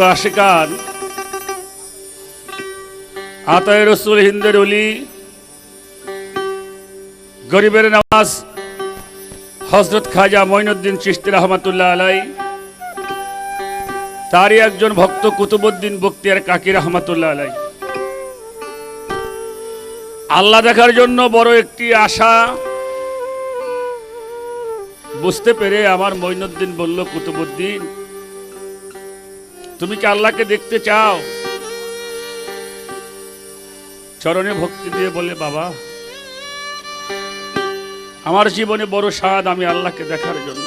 প্রিয় আশিকান আতায় রসুল হিন্দের অলি, গরিবের নামাজ, হজরত খাজা মঈনুদ্দিন চিস্তি রহমতুল্লাহ আলাই, তারই একজন ভক্ত কুতুবুদ্দিন বক্তিয়ার কাকি রহমতুল্লাহ আলাই। আল্লাহ দেখার জন্য বড় একটি আশা, বুঝতে পেরে আমার মঈনুদ্দিন বলল কুতুবুদ্দিন তুমি কি আল্লাহকে দেখতে চাও? চরণে ভক্তি দিয়ে বলে, বাবা, আমার জীবনে বড় স্বাদ আমি আল্লাহকে দেখার জন্য।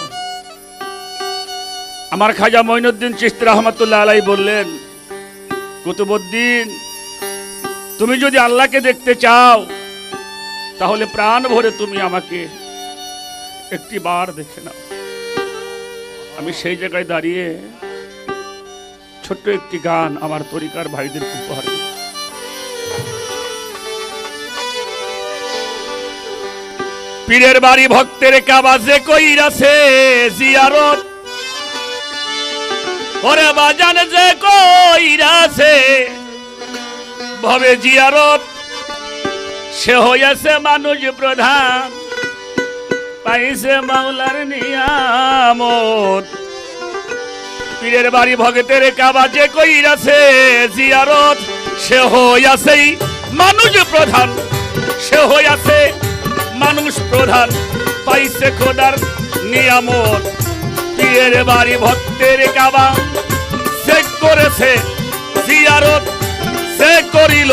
আমার খাজা মঈনুদ্দিন চিস্তি রহমতুল্লাহ আলাই বললেন কুতুবুদ্দিন তুমি যদি আল্লাহকে দেখতে চাও, তাহলে প্রাণ ভরে তুমি আমাকে একটি বার দেখে নাও। আমি সেই জায়গায় দাঁড়িয়ে ছোট্ট একটি গান আমার তরিকার ভাইদের উপহার। পীরের বাড়ি ভক্তের কাবাজে কইরাছে জিয়ারত। ওরে বাজান যে কইরাছে, ভবে জিয়ারত। সে হইয়াছে মানুষ প্রধান, পাইছে মাওলার নিয়ামত। পীরের বাড়ি ভগতের কাবাজে কইরাছে জিয়ারত, সে হইয়াছেই মানুষ প্রধান। সে হইয়াছে মানুষ প্রধান, পাইছে খোদার নিয়ামত। পীরের বাড়ি ভক্তের কাবা সে করেছে জিয়ারত, সে করিল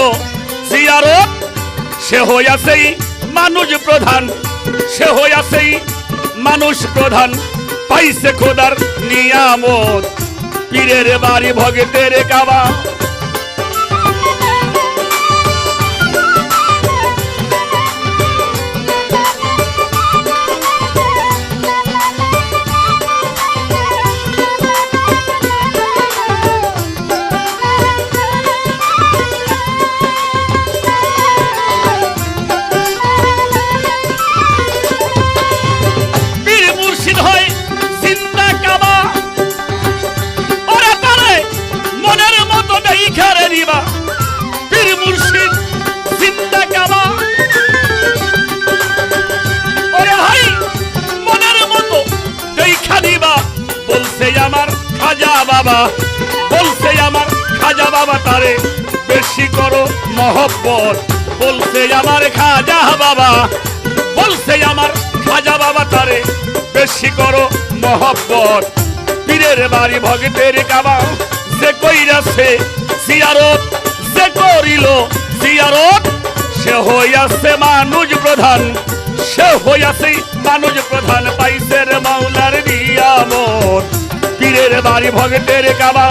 জিয়ারত। সে হইয়াছেই মানুষ প্রধান, সে হইয়াছেই মানুষ প্রধান, পাইছে খোদার নিয়ামত। পীরের বাড়ি ভগতের কাবা। খাজা বাবা, বলছে আমার খাজা বাবা তারে, বেশি করো মহব্বত। বলছে আমার খাজা বাবা, বলছে আমার খাজা বাবা তারে, বেশি করো মহব্বত। পীরের বাড়ি ভগতের কাবা যে কইরাছে, জিয়ারত যে করিল, জিয়ারত সে হইয়াছে মানুষ প্রধান, সে হইয়াছে মানুষ প্রধান। বাড়ি ভগতের কাবা।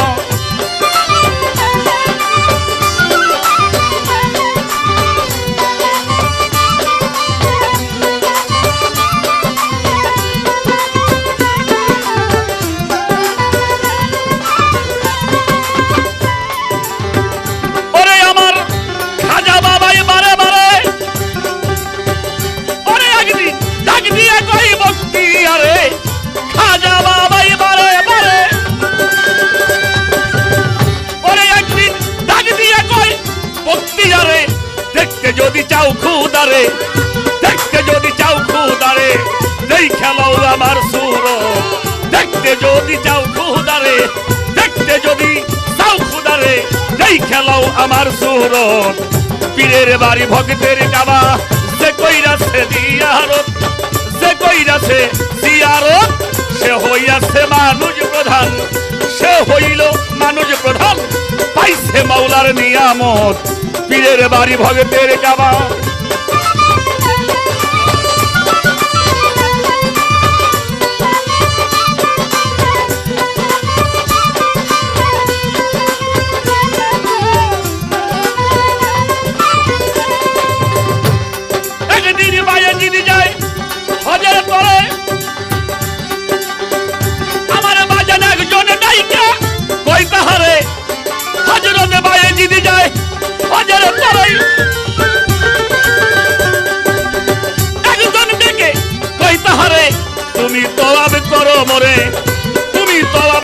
খুদারে দেখতে যদি চাও খুদারে দেই খেলাও আমার সুর। দেখতে যদি চাও খুদারে দেখতে যদি চাও খুদারে দেই খেলাও আমার সুর। পীরের বাড়ি ভক্তের কাবা যে কইরাছে দিয়ারত যে কইরাছে দিয়ারত সে হইয়াছে মানুষ প্রধান। সে হইল মানুষ প্রধান, পাইছে মাওলার নিয়ামত। পীরের বাড়ি ভগতের কাবা তুমি তলাব করো মরে, তুমি তলাব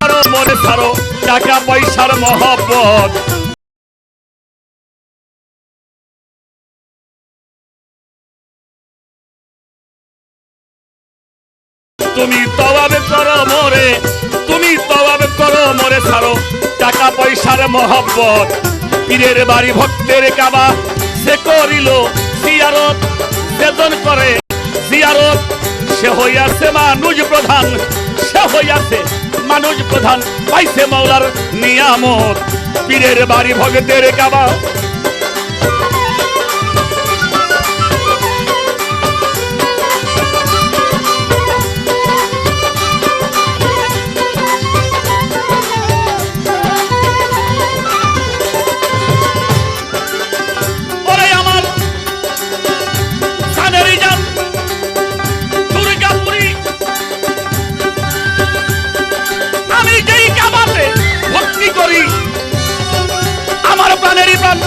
করো মনে ছাড়ো, টাকা পয়সার মহব্বত। তুমি তবাবে করো মরে, তুমি তবাবে করো মরে ছাড়ো, টাকা পয়সার মহব্বত। পীরের বাড়ি ভক্তের কাবা, সে করিল সিয়ারত, বেতন করে। জিয়ারত, সে হইয়াছে মানুষ প্রধান, সে হইয়াছে মানুষ প্রধান। পাইছে মৌলার নিয়ামত, পীরের বাড়ি ভগতের কাবা। করি। আমার প্রাণ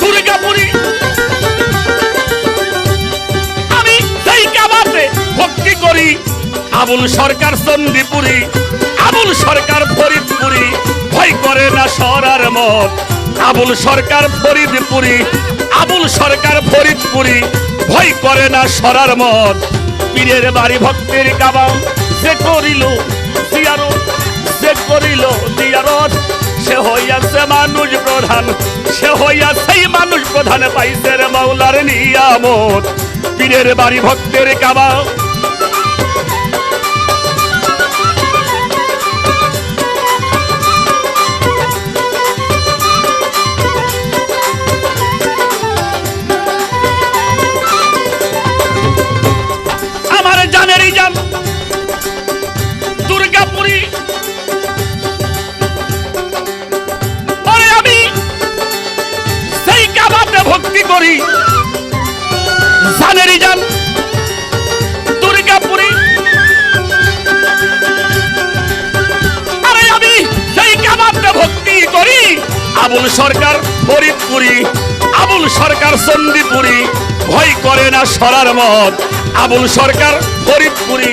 দুর্গাপুরি আমি যেই কাবাতে ভক্তি করি। আবুল সরকার চন্দিপুরি আবুল সরকার ফরিদপুরি। ভয় করে না সরার মত। আবুল সরকার ফরিদপুরি, আবুল সরকার ফরিদপুরি। ভয় করে না সরার মত। পীরের বাড়ি ভক্তের কাবা সে করিল, জিয়ারত সে করিল দিয়ারত সে হইয়াছে মানুষ প্রধান, সে হইয়াছেই মানুষ প্রধান পাইছে রে মাওলার নিয়ামত। পীরের বাড়ি ভক্তের কাবা ভক্তি করি। জানেরই জান আমি করি, আবুল সরকার ফরিদপুরি, আবুল সরকার সন্দীপুরি ভয় করে না সরার মত আবুল সরকার ফরিদপুরি।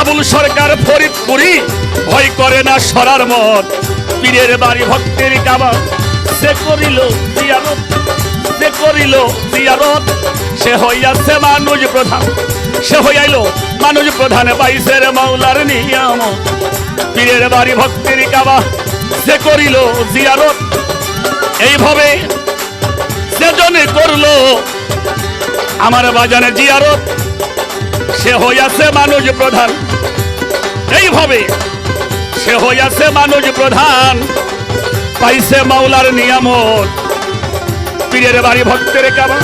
আবুল সরকার ফরিদপুরি, ভয় করে না সরার মত পীরের বাড়ি ভক্তের কাবা সে করিল জিয়ারত সে করিল জিয়ারত, সে হইয়াছে মানুষ প্রধান। সে হইয়াইল মানুষ প্রধান পাইছের মাওলার নিয়ামত পীরের বাড়ি ভক্তের কাবা, সে করিল জিয়ারত। এইভাবে সেজনে করল আমার বাজানে জিয়ারত। সে হইয়াছে মানুষ প্রধান। এইভাবে সে হইয়াছে মানুষ প্রধান। পাইছে মাওলার নিয়ামত। পীরের বাড়ি ভক্তের কাবা।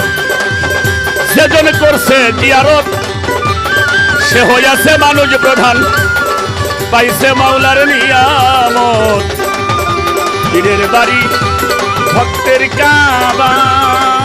সেজন করছে জিয়ারত। সে হইয়াছে মানুষ প্রধান। পাইছে মাওলার নিয়ামত। পীরের বাড়ি ভক্তের কাবা।